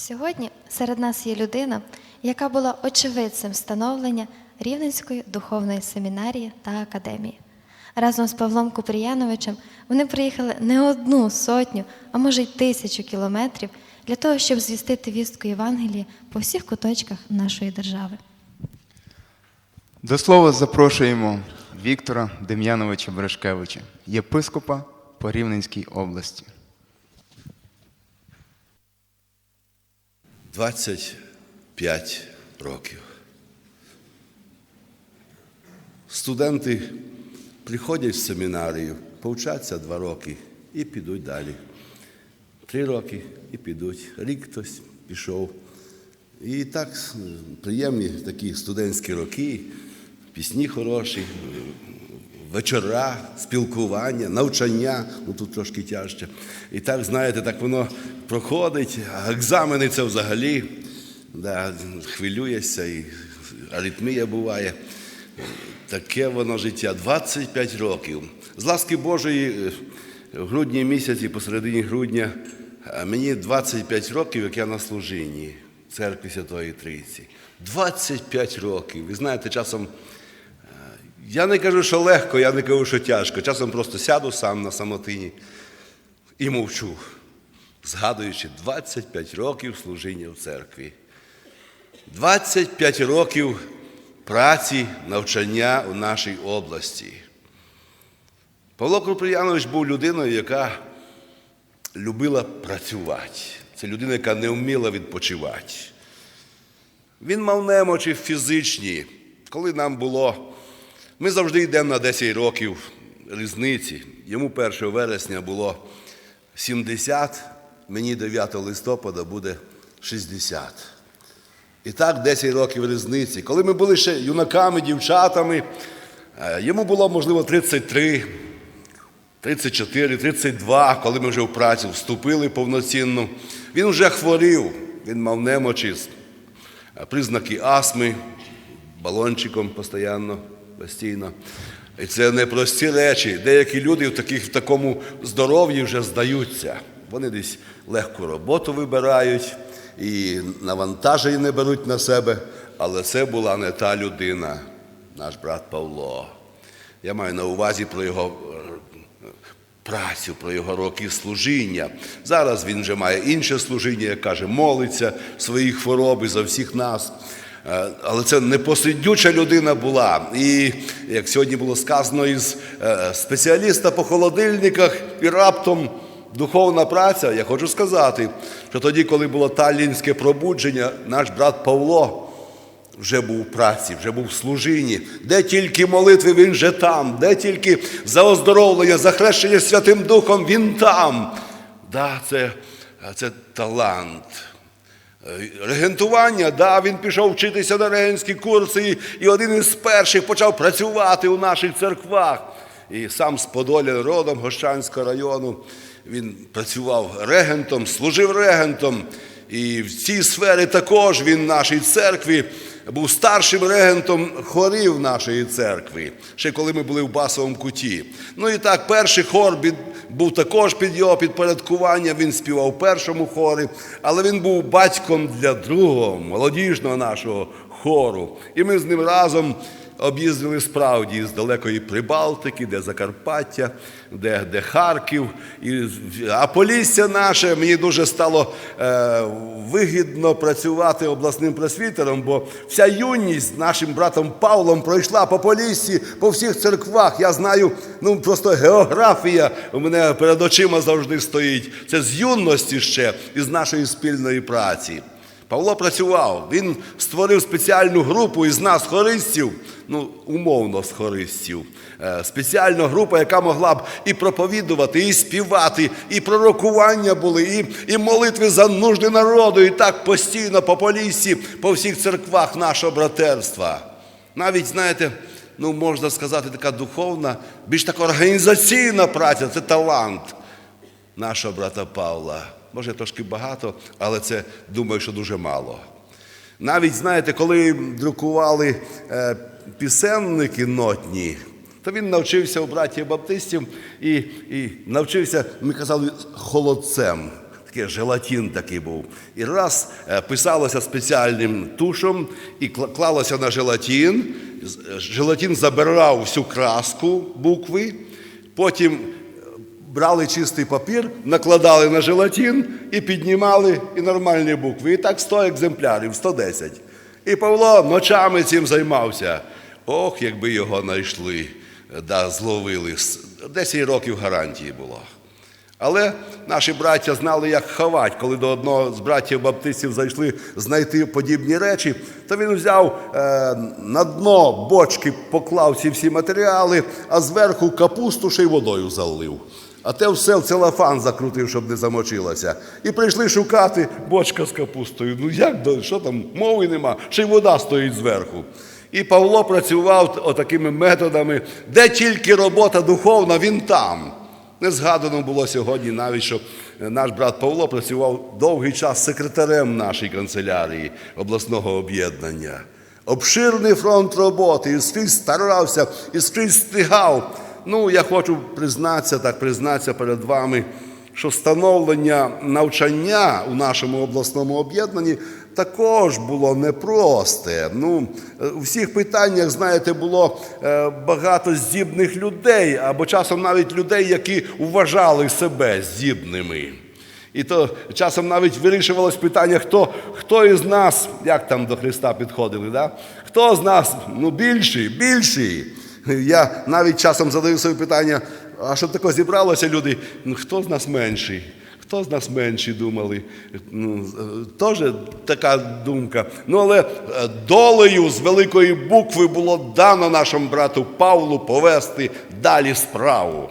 Сьогодні серед нас є людина, яка була очевидцем становлення Рівненської духовної семінарії та академії. Разом з Павлом Купріяновичем вони приїхали не одну сотню, а може й тисячу кілометрів для того, щоб звістити вістку Євангелії по всіх куточках нашої держави. До слова запрошуємо Віктора Дем'яновича Бережкевича, єпископа по Рівненській області. 25 років. Студенти приходять в семінарію, повчаться два роки і підуть далі. Три роки і підуть. Рік хтось пішов. І так приємні такі студентські роки, пісні хороші, вечора, спілкування, навчання, ну тут трошки тяжче. І так, знаєте, так воно проходить, а екзамени це взагалі да, хвилюєшся, і аритмія буває. Таке воно життя. 25 років. З ласки Божої, е, в грудні місяці, посередині грудня, мені 25 років, як я на служінні церкві Святої Трійці. 25 років. Ви знаєте, часом я не кажу, що легко, я не кажу, що тяжко. Часом просто сяду сам на самотині і мовчу, згадуючи 25 років служіння в церкві. 25 років праці, навчання у нашій області. Павло Круприянович був людиною, яка любила працювати. Це людина, яка не вміла відпочивати. Він мав немочі фізичні, коли нам було. Ми завжди йдемо на 10 років різниці. Йому 1 вересня було 70, мені 9 листопада буде 60. І так 10 років різниці. Коли ми були ще юнаками, дівчатами, е, йому було, можливо, 33, 34, 32, коли ми вже в працю вступили повноцінно. Він вже хворів, він мав немочі, е, признаки астми, балончиком постійно, постійно. І це непрості речі. Деякі люди в, таких, в такому здоров'ї вже здаються. Вони десь легку роботу вибирають і навантаження не беруть на себе. Але це була не та людина, наш брат Павло. Я маю на увазі про його е, працю, про його роки служіння. Зараз він вже має інше служіння, як каже, молиться свої хвороби за всіх нас. Е, Але це непосидюча людина була. І як сьогодні було сказано із е, спеціаліста по холодильниках, і раптом духовна праця, я хочу сказати, що тоді, коли було талінське пробудження, наш брат Павло вже був у праці, вже був в служінні. Де тільки молитви, він же там, де тільки за оздоровлення, за хрещення Святим Духом, він там. Да, це, це талант. Е, Регентування, да, він пішов вчитися на регентські курси, і один із перших почав працювати у наших церквах. І сам з Подоля родом Гощанського району він працював регентом, служив регентом. І в цій сфері також він нашій церкві був старшим регентом хорів нашої церкви, ще коли ми були в басовому куті. Ну і так, перший хор був також під його підпорядкування, він співав у першому хорі, але він був батьком для другого, молодіжного нашого хору. І ми з ним разом об'їздили справді з далекої Прибалтики, де Закарпаття, де, де Харків. І, а Полісся наше мені дуже стало е, вигідно працювати обласним просвітером, бо вся юність з нашим братом Павлом пройшла по Поліссі, по всіх церквах. Я знаю, ну просто географія у мене перед очима завжди стоїть. Це з юності ще із нашої спільної праці. Павло працював, він створив спеціальну групу із нас, хористів, ну, умовно з хористів. Е, Спеціальна група, яка могла б і проповідувати, і співати, і пророкування були, і, і молитви за нужди народу, і так постійно по полісі, по всіх церквах нашого братерства. Навіть, знаєте, ну, можна сказати, така духовна, більш така організаційна праця це талант нашого брата Павла. Може, трошки багато, але це думаю, що дуже мало. Навіть, знаєте, коли друкували е, пісенники нотні, то він навчився у братів баптистів і, і навчився, ми казали, холодцем. такий желатин такий був. І раз е, писалося спеціальним тушом і клалося на желатин. З- е, забирав всю краску букви, потім брали чистий папір, накладали на желатин і піднімали і нормальні букви. І так 100 екземплярів, 110. І Павло ночами цим займався. Ох, якби його знайшли, да, зловили. С- 10 років гарантії було. Але наші браття знали, як ховати. Коли до одного з братів баптистів зайшли знайти подібні речі, то він взяв е, на дно бочки, поклав ці всі матеріали, а зверху капусту ще й водою залив. А те все в целофан закрутив, щоб не замочилося. І прийшли шукати бочка з капустою. Ну як, що там, мови нема, ще й вода стоїть зверху. І Павло працював отакими методами, де тільки робота духовна, він там. Не згадано було сьогодні навіть, що наш брат Павло працював довгий час секретарем нашій канцелярії обласного об'єднання. Обширний фронт роботи, і скрізь старався, і скрізь встигав. Ну, я хочу признатися, так признатися перед вами, що встановлення навчання у нашому обласному об'єднанні також було непросте. Ну, е, у всіх питаннях, знаєте, було е, багато здібних людей, або часом навіть людей, які вважали себе здібними. І то часом навіть вирішувалось питання, хто, хто із нас, як там до Христа підходили, да? хто з нас ну, більший, більший. Я навіть часом задаю собі питання, а щоб тако зібралося люди, ну хто з нас менший? Хто з нас менші думали? Ну, теж така думка. Ну, але е, долею з великої букви було дано нашому брату Павлу повести далі справу.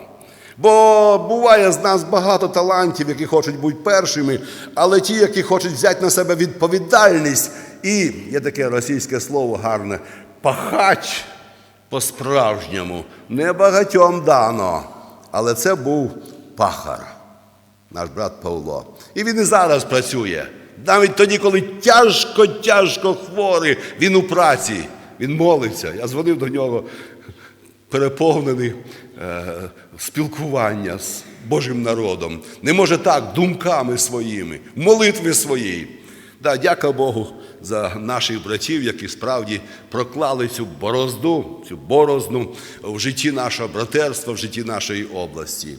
Бо буває з нас багато талантів, які хочуть бути першими, але ті, які хочуть взяти на себе відповідальність, і є таке російське слово гарне пахач по-справжньому. Не багатьом дано, але це був пахар, наш брат Павло. І він і зараз працює. Навіть тоді, коли тяжко, тяжко хворий, він у праці, він молиться. Я дзвонив до нього переповнений е, спілкування з Божим народом. Не може так, думками своїми, молитви своєї. Да, дяка Богу за наших братів, які справді проклали цю борозду, цю борозну в житті нашого братерства, в житті нашої області.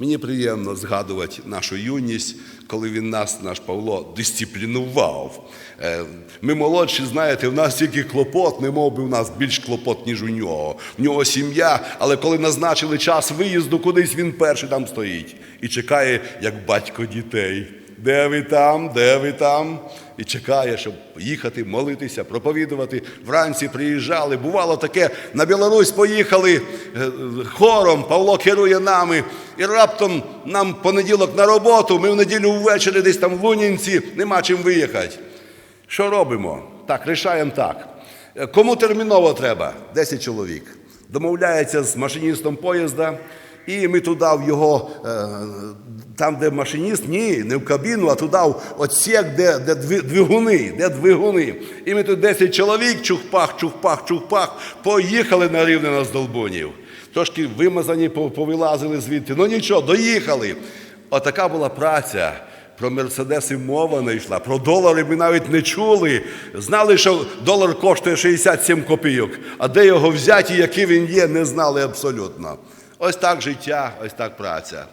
Мені приємно згадувати нашу юність, коли він нас, наш Павло, дисциплінував. Е, Ми молодші, знаєте, в нас тільки клопот, не мов би в нас більш клопот, ніж у нього. В нього сім'я, але коли назначили час виїзду кудись, він перший там стоїть і чекає, як батько дітей. Де ви там, де ви там? І чекає, щоб їхати, молитися, проповідувати. Вранці приїжджали. Бувало таке, на Білорусь поїхали е, хором, Павло керує нами. І раптом нам понеділок на роботу, ми в неділю ввечері десь там в Лунінці, нема чим виїхати. Що робимо? Так, рішаємо так. Е, Кому терміново треба? 10 чоловік. Домовляється з машиністом поїзда, і ми туди в його, е, там, де машиніст, ні, не в кабіну, а туди в отсек, де, де двигуни, де двигуни. І ми тут 10 чоловік, чухпах, чухпах, чухпах, поїхали на рівне на Здолбунів. Трошки вимазані, повилазили звідти. Ну нічого, доїхали. Отака була праця. Про мерседеси мова не йшла, про долари ми навіть не чули. Знали, що долар коштує 67 копійок, а де його взяти і який він є, не знали абсолютно. Ось так життя, ось так праця.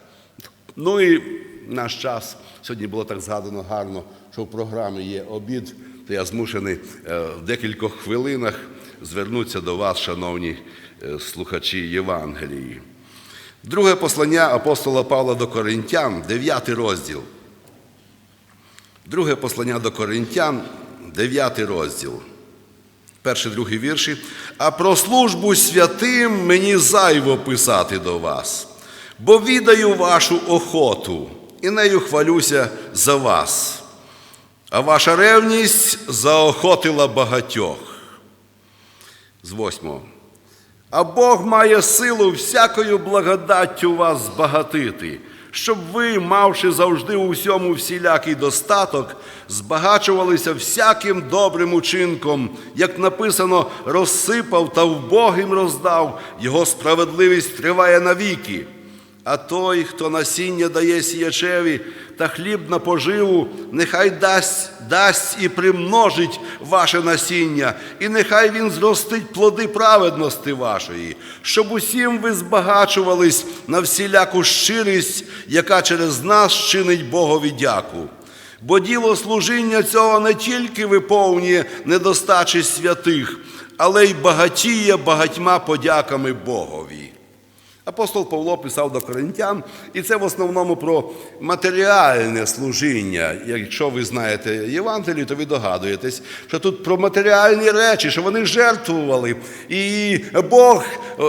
Ну і наш час. Сьогодні було так згадано гарно, що в програмі є обід, то я змушений е, в декількох хвилинах звернутися до вас, шановні е, слухачі Євангелії. Друге послання апостола Павла до Коринтян, 9 розділ. Друге послання до Коринтян, 9 розділ. Перший, другий вірші. А про службу святим мені зайво писати до вас, бо відаю вашу охоту, і нею хвалюся за вас. А ваша ревність заохотила багатьох. З восьмого. А Бог має силу всякою благодаттю вас збагатити, щоб ви, мавши завжди у всьому всілякий достаток, збагачувалися всяким добрим учинком, як написано, розсипав та вбогим роздав, його справедливість триває навіки. А той, хто насіння дає сіячеві та хліб на поживу, нехай дасть, дасть і примножить ваше насіння, і нехай він зростить плоди праведності вашої, щоб усім ви збагачувались на всіляку щирість, яка через нас чинить Богові дяку. Бо діло служіння цього не тільки виповнює недостачі святих, але й багатіє багатьма подяками Богові. Апостол Павло писав до коринтян, і це в основному про матеріальне служіння. Якщо ви знаєте Євангелію, то ви догадуєтесь, що тут про матеріальні речі, що вони жертвували. І Бог е,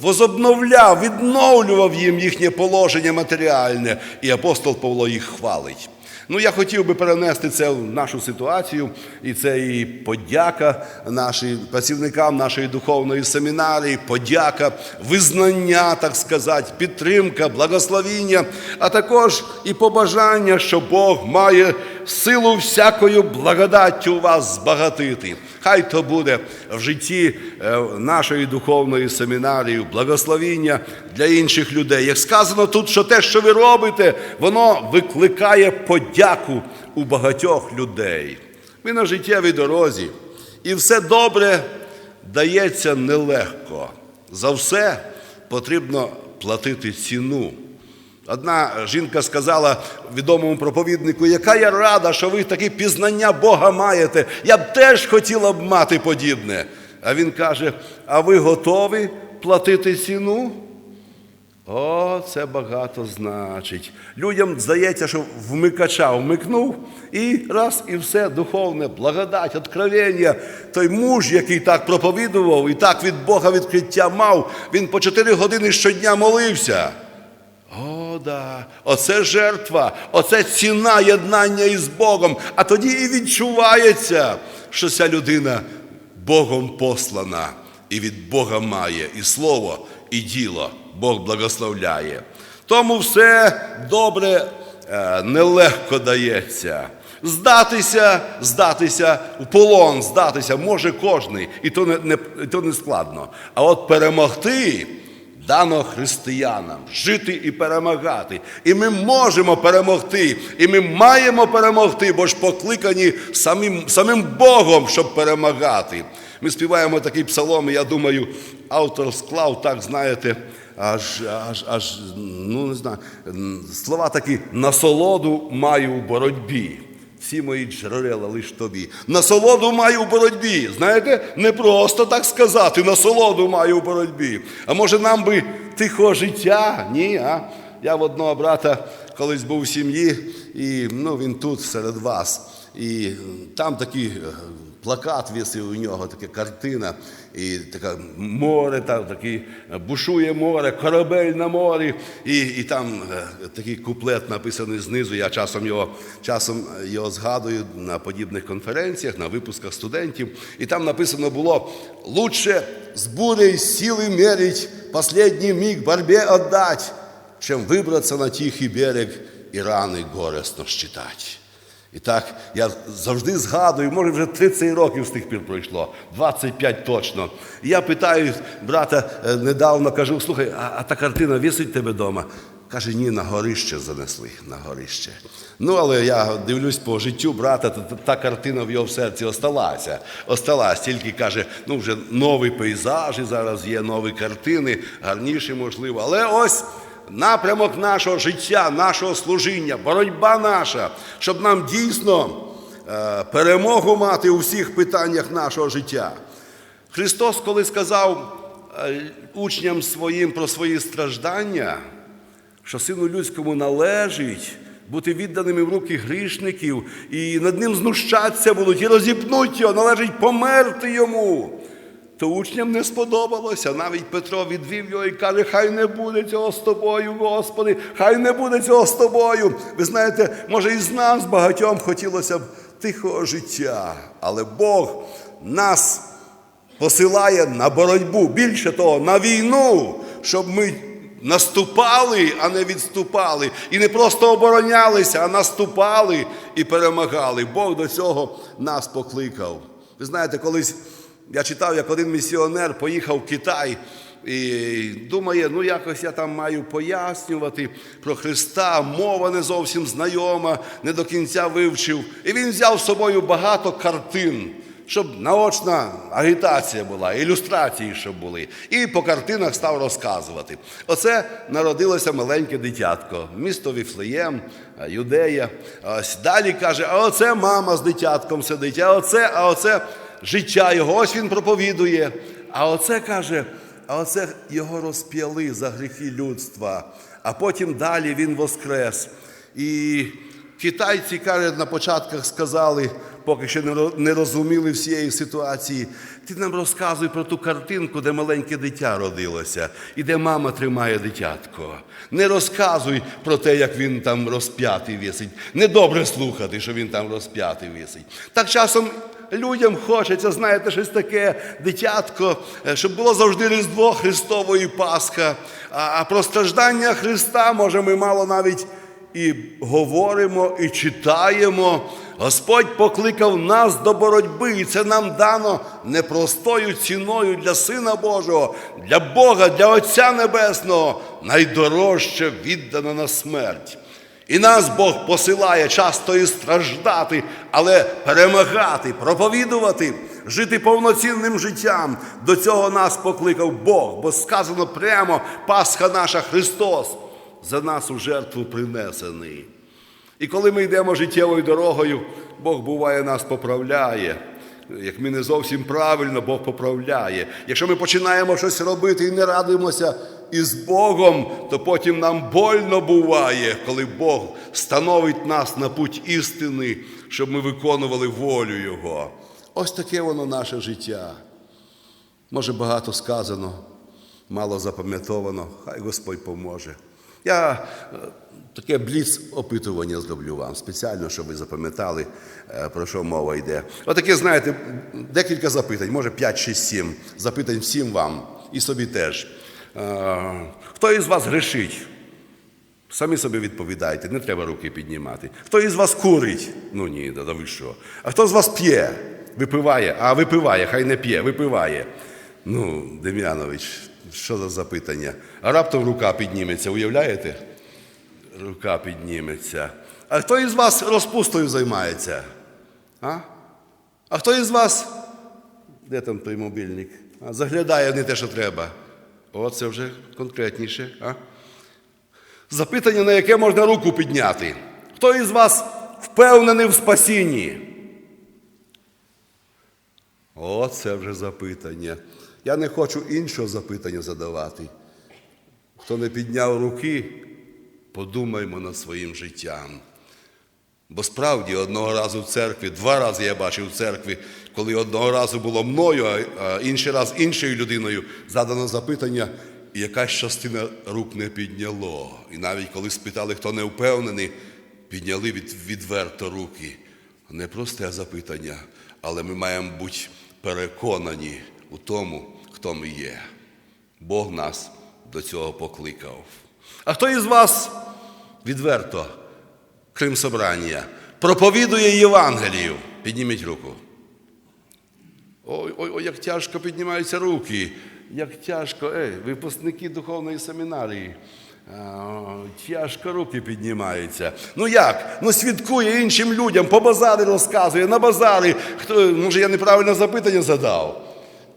возобновляв, відновлював їм їхнє положення матеріальне, і апостол Павло їх хвалить. Ну, я хотів би перенести це в нашу ситуацію, і це і подяка нашим працівникам нашої духовної семінарії, подяка, визнання, так сказати, підтримка, благословіння, а також і побажання, що Бог має силу всякою благодаттю вас збагатити. Хай то буде в житті е, нашої духовної семінарії, благословіння для інших людей. Як сказано тут, що те, що ви робите, воно викликає подяку у багатьох людей. Ми на життєвій дорозі, і все добре дається нелегко. За все потрібно платити ціну. Одна жінка сказала відомому проповіднику, яка я рада, що ви таке пізнання Бога маєте. Я б теж хотіла б мати подібне. А він каже: а ви готові платити ціну? О, це багато значить. Людям здається, що вмикача вмикнув, і раз, і все духовне, благодать, откровення. Той муж, який так проповідував і так від Бога відкриття мав, він по чотири години щодня молився. О, да. Оце жертва, оце ціна єднання із Богом. А тоді і відчувається, що ця людина Богом послана і від Бога має і слово, і діло. Бог благословляє. Тому все добре е, нелегко дається. Здатися, здатися у полон, здатися може кожний, і то не, не, то не складно. А от перемогти дано християнам жити і перемагати. І ми можемо перемогти, і ми маємо перемогти, бо ж покликані самим, самим Богом, щоб перемагати. Ми співаємо такий псалом, і я думаю, автор склав, так знаєте, аж, аж, аж ну не знаю, слова такі насолоду маю в боротьбі. Всі мої джерела лиш тобі. Насолоду маю в боротьбі. Знаєте, не просто так сказати, насолоду маю в боротьбі. А може нам би тихого життя? Ні, а? Я в одного брата колись був в сім'ї, і ну, він тут серед вас. І там такий е, плакат висів у нього, така картина, і таке море, там такий бушує море, корабель на морі, і, і там е, такий куплет написаний знизу. Я часом його, часом його згадую на подібних конференціях, на випусках студентів. І там написано було: лучше з бурей сили мерить, последний миг борьбе отдать, чем вибратися на тихий берег і рани горестно считать. І так я завжди згадую, може вже 30 років з тих пір пройшло, 25 точно. І я питаю брата е, недавно, кажу, слухай, а, а та картина висить тебе вдома? Каже, ні, на горище занесли, на горище. Ну, але я дивлюсь по життю брата, та, та, картина в його серці осталася. Осталась, тільки каже, ну вже нові пейзажі зараз є, нові картини, гарніші, можливо. Але ось напрямок нашого життя, нашого служіння, боротьба наша, щоб нам дійсно е, перемогу мати у всіх питаннях нашого життя. Христос, коли сказав е, учням своїм про свої страждання, що сину людському належить бути відданими в руки грішників, і над ним знущатися будуть, і розіпнуть його, належить померти йому. То учням не сподобалося. Навіть Петро відвів його і каже, хай не буде цього з тобою, Господи, хай не буде цього з тобою. Ви знаєте, може, і з нас багатьом хотілося б тихого життя, але Бог нас посилає на боротьбу, більше того, на війну, щоб ми наступали, а не відступали. І не просто оборонялися, а наступали і перемагали. Бог до цього нас покликав. Ви знаєте, колись я читав, як один місіонер поїхав в Китай і думає, ну якось я там маю пояснювати про Христа, мова не зовсім знайома, не до кінця вивчив. І він взяв з собою багато картин, щоб наочна агітація була, ілюстрації, щоб були. І по картинах став розказувати. Оце народилося маленьке дитятко, місто Віфлеєм, Юдея. Ось далі каже: а оце мама з дитятком сидить, а оце, а оце життя його. Ось він проповідує. А оце каже, а оце його розп'яли за гріхи людства. А потім далі він воскрес. І китайці, каже, на початках сказали, поки ще не розуміли всієї ситуації. Ти нам розказуй про ту картинку, де маленьке дитя родилося, і де мама тримає дитятко. Не розказуй про те, як він там розп'ятий висить. Недобре слухати, що він там розп'ятий висить. Так часом людям хочеться, знаєте, щось таке дитятко, е, щоб було завжди Різдво Христово і Пасха. А, про страждання Христа, може, ми мало навіть і говоримо, і читаємо. Господь покликав нас до боротьби, і це нам дано непростою ціною для Сина Божого, для Бога, для Отця Небесного, найдорожче віддано на смерть. І нас Бог посилає часто і страждати, але перемагати, проповідувати, жити повноцінним життям. До цього нас покликав Бог, бо сказано прямо Пасха наша Христос за нас у жертву принесений. І коли ми йдемо життєвою дорогою, Бог буває нас поправляє. Як ми не зовсім правильно, Бог поправляє. Якщо ми починаємо щось робити і не радуємося із Богом, то потім нам больно буває, коли Бог становить нас на путь істини, щоб ми виконували волю Його. Ось таке воно наше життя. Може, багато сказано, мало запам'ятовано, хай Господь поможе. Я е, таке бліц опитування зроблю вам спеціально, щоб ви запам'ятали, е, про що мова йде. Отаке, знаєте, декілька запитань, може 5 чи 7 запитань всім вам і собі теж. Е, Хто із вас грешить? Самі собі відповідайте, не треба руки піднімати. Хто із вас курить? Ну ні, да, да ви що? А хто з вас п'є? Випиває? А випиває, хай не п'є, випиває. Ну, Дем'янович, що за запитання? А раптом рука підніметься, уявляєте? Рука підніметься. А хто із вас розпустою займається? А? А хто із вас? Де там той мобільник? А, заглядає не те, що треба. О, це вже конкретніше. А? Запитання, на яке можна руку підняти. Хто із вас впевнений в спасінні? О, це вже запитання. Я не хочу іншого запитання задавати. Хто не підняв руки, подумаймо над своїм життям. Бо справді одного разу в церкві, два рази я бачив в церкві, коли одного разу було мною, а- інший раз іншою людиною задано запитання, і якась частина рук не підняло. І навіть коли спитали, хто не впевнений, підняли від, відверто руки. Не просте запитання, але ми маємо бути переконані у тому, хто ми є. Бог нас до цього покликав. А хто із вас відверто, крім собрання, проповідує Євангелію? Підніміть руку. Ой, ой, ой, як тяжко піднімаються руки. Як тяжко, ей, випускники духовної семінарії. Тяжко руки піднімаються. Ну як? Ну свідкує іншим людям, по базарі розказує, на базарі. Хто, може, я неправильне запитання задав?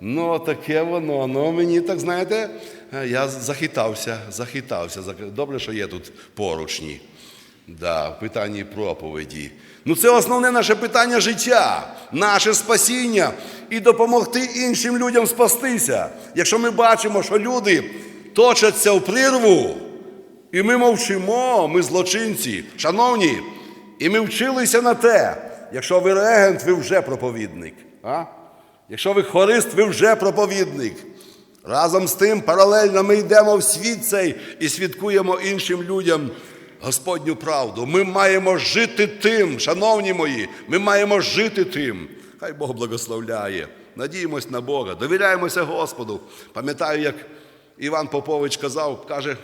Ну, таке воно. Ну, мені так, знаєте, е, я захитався, захитався. Добре, що є тут поручні. Да, в питанні проповіді. Ну, це основне наше питання життя, наше спасіння і допомогти іншим людям спастися. Якщо ми бачимо, що люди точаться в прірву, і ми мовчимо, ми злочинці, шановні, і ми вчилися на те, якщо ви регент, ви вже проповідник. А? Якщо ви хорист, ви вже проповідник. Разом з тим, паралельно ми йдемо в світ цей і свідкуємо іншим людям Господню правду. Ми маємо жити тим, шановні мої, ми маємо жити тим. Хай Бог благословляє. Надіємось на Бога, довіряємося Господу. Пам'ятаю, як Іван Попович казав, каже,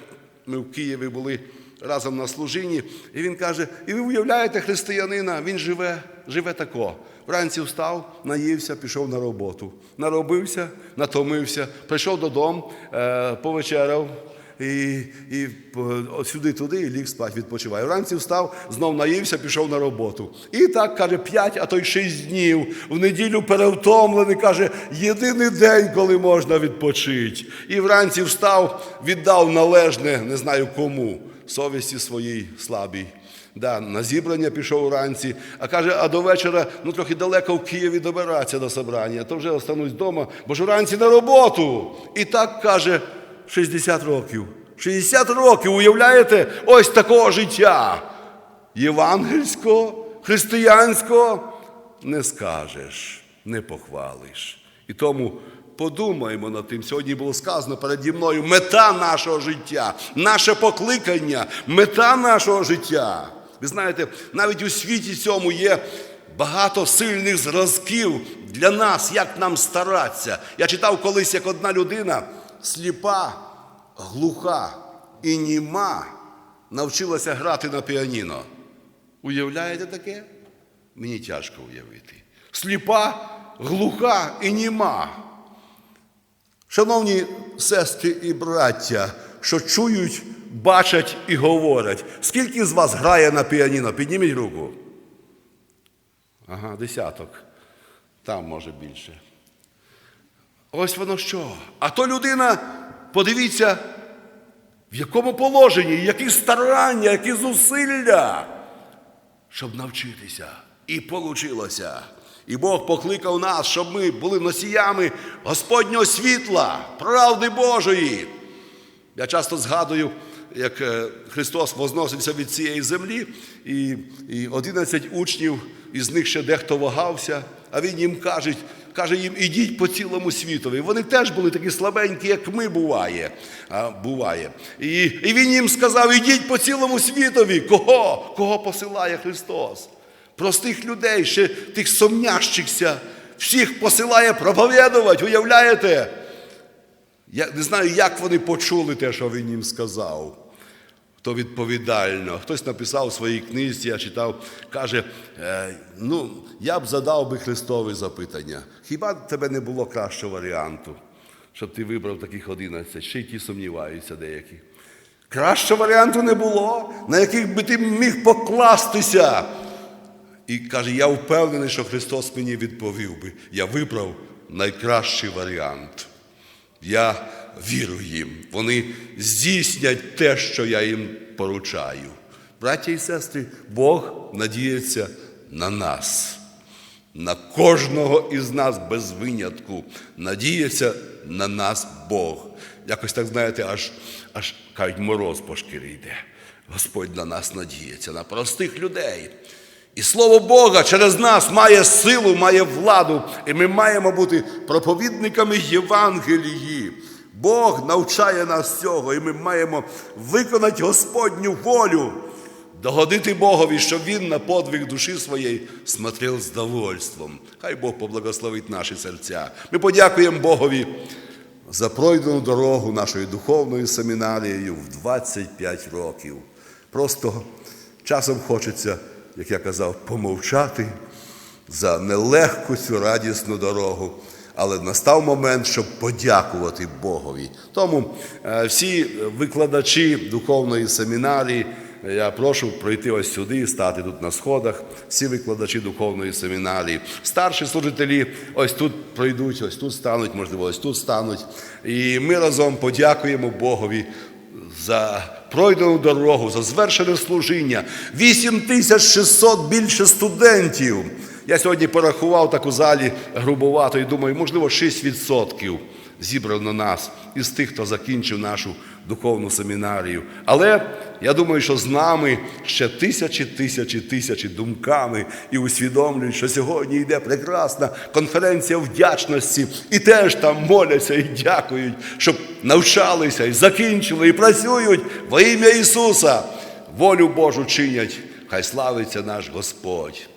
ми в Києві були, разом на служінні, і він каже: і ви уявляєте християнина, він живе, живе тако. Вранці встав, наївся, пішов на роботу. Наробився, натомився, прийшов додому, е, повечеряв, і, і сюди туди і ліг спать, відпочиває. Вранці встав, знов наївся, пішов на роботу. І так каже, п'ять, а то й шість днів. В неділю перевтомлений, каже, єдиний день, коли можна відпочити. І вранці встав, віддав належне, не знаю кому, совісті своїй слабій. Да, на зібрання пішов вранці, а каже, а до вечора ну трохи далеко в Києві добиратися до собрання, то вже останусь вдома, бо ж вранці на роботу. І так каже 60 років. 60 років, уявляєте, ось такого життя. Євангельського, християнського не скажеш, не похвалиш. І тому подумаємо над тим. Сьогодні було сказано переді мною мета нашого життя, наше покликання, мета нашого життя. Ви знаєте, навіть у світі цьому є багато сильних зразків для нас, як нам старатися. Я читав колись, як одна людина сліпа, глуха і німа навчилася грати на піаніно. Уявляєте таке? Мені тяжко уявити. Сліпа, глуха і німа. Шановні сестри і браття, що чують, бачать і говорять, скільки з вас грає на піаніно? Підніміть руку. Ага, десяток. Там може більше. Ось воно що. А то людина, подивіться, в якому положенні, які старання, які зусилля, щоб навчитися. І получилося. І Бог покликав нас, щоб ми були носіями Господнього світла, правди Божої. Я часто згадую, як е, Христос возносився від цієї землі, і, і 11 учнів, із них ще дехто вагався, а він їм каже, каже їм, ідіть по цілому світові. Вони теж були такі слабенькі, як ми буває. А, буває. І, і він їм сказав, ідіть по цілому світові. Кого? Кого посилає Христос? Простих людей, ще тих сумнящихся, всіх посилає проповідувати, уявляєте? Я не знаю, як вони почули те, що він їм сказав. То відповідально. Хтось написав у своїй книзі, я читав, каже: е, ну, я б задав би Христове запитання. Хіба тебе не було кращого варіанту, щоб ти вибрав таких 11? Ще й ті сумніваються деякі. Кращого варіанту не було, на яких би ти міг покластися. І каже, я впевнений, що Христос мені відповів би. Я вибрав найкращий варіант. Я вірю їм. Вони здійснять те, що я їм поручаю. Браття і сестри, Бог надіється на нас, на кожного із нас без винятку. Надіється на нас Бог. Якось так, знаєте, аж, аж кажуть, мороз по шкірі йде. Господь на нас надіється, на простих людей. І слово Бога через нас має силу, має владу, і ми маємо бути проповідниками Євангелії. Бог навчає нас цього, і ми маємо виконати Господню волю, догодити Богові, щоб Він на подвиг душі своєї смотрел з довольством. Хай Бог поблагословить наші серця. Ми подякуємо Богові за пройдену дорогу нашою духовною семінарією в 25 років. Просто часом хочеться, як я казав, помовчати за нелегку цю радісну дорогу. Але настав момент, щоб подякувати Богові. Тому е, всі викладачі духовної семінарії, е, я прошу пройти ось сюди стати тут на сходах. Всі викладачі духовної семінарії. Старші служителі ось тут пройдуть, ось тут стануть, можливо, ось тут стануть. І ми разом подякуємо Богові за пройдену дорогу, за звершене служіння. 8600 більше студентів. Я сьогодні порахував так у залі грубовато і думаю, можливо, 6% зібрано нас із тих, хто закінчив нашу духовну семінарію. Але я думаю, що з нами ще тисячі, тисячі, тисячі думками і усвідомлюють, що сьогодні йде прекрасна конференція вдячності, і теж там моляться і дякують, щоб навчалися і закінчили, і працюють во ім'я Ісуса. Волю Божу чинять. Хай славиться наш Господь.